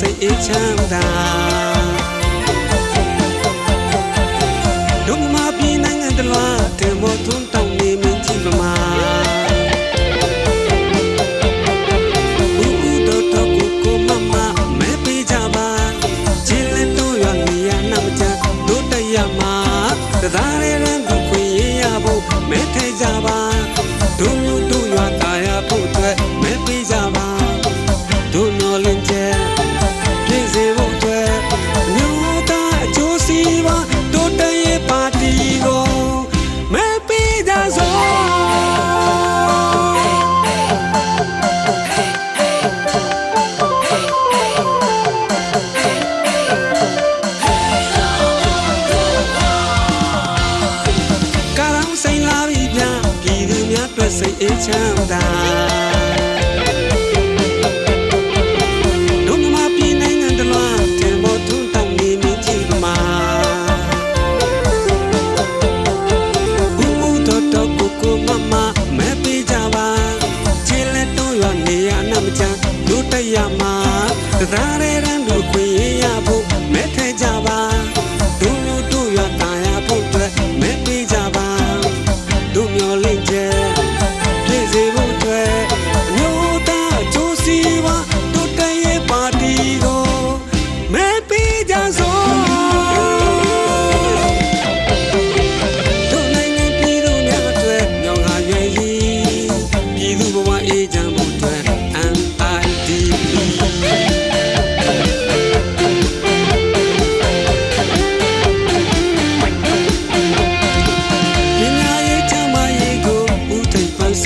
စိတ်အေးချမ်းသာဒုက္ခမပြင်းနိုင်ငံတလွားတင်မောသွန်းတောင်းနေမြင်ကြည့်မမာသာရရန်ကိုခွေရဖို့မဲထဲကြပါတို့မျိုးတို့ရွာတာရဖို့အတွက်မဲပေးကြ စိတ်အေးချမ်းသာဒုမပြည်နိုင်ငံတလွှာတန်ဖို့ထုံးတမ်းနေမိကြည့်ပါမာဦးဦးတော်တော်ကိုကိုမမမဲပေးကြပါချစ်လက်တွန်းရနေရနမချလူတရမှာတရား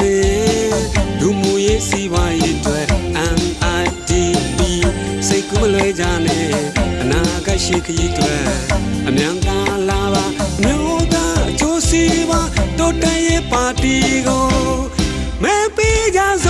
စေလူမှုရေးစီးပွားရေးတွေ MIDB စိတ်ကူးမလွဲကြနဲ့အနာဂတ်ရှိခရီးတွေအမြန်သာလာပါမြို့သားအကျိုးစီးပွားတိုးတက်ရေးပါတီကိုမဲပေးကြစေ